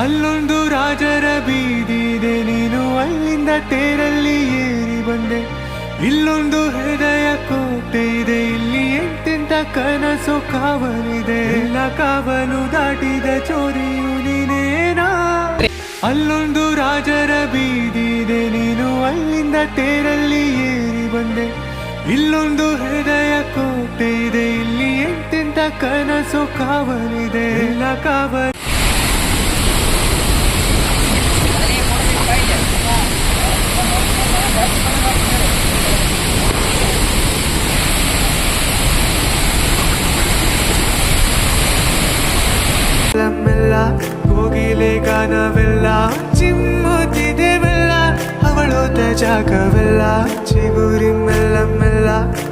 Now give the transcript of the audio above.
ಅಲ್ಲೊಂದು ರಾಜರ ಬೀದಿದೆ ನೀನು ಅಲ್ಲಿಂದ ತೇರಲ್ಲಿ ಏರಿ ಬಂದೆ. ಇಲ್ಲೊಂದು ಹೃದಯ ಕೋಟೆ ಇದೆ, ಇಲ್ಲಿ ಎಂತೆಂತ ಕನಸು ಕಾವಲಿದೆ. ಎಲ್ಲ ಕಾವಲು ದಾಟಿದ ಚೋರಿಯು ಅಲ್ಲೊಂದು ರಾಜರ ಬೀದಿದೆ ನೀನು ಅಲ್ಲಿಂದ ತೇರಲ್ಲಿ ಏರಿ ಬಂದೆ. ಇಲ್ಲೊಂದು ಹೃದಯ ಕೋಟೆ ಇದೆ, ಇಲ್ಲಿ ಎಂತೆಂತ ಕನಸು ಕಾವಲಿದೆ. ಎಲ್ಲ ಕಾವಲಿ ಕೋಗಿಲೆ ಗಾನವೆಲ್ಲ ಅವಳೋದ ಜಾಗವೆಲ್ಲ ಚಿಗುರಿ ಮೆಲ್ಲ ಮೆಲ್ಲ ಕೋಗಿಲೆ ಗಾನ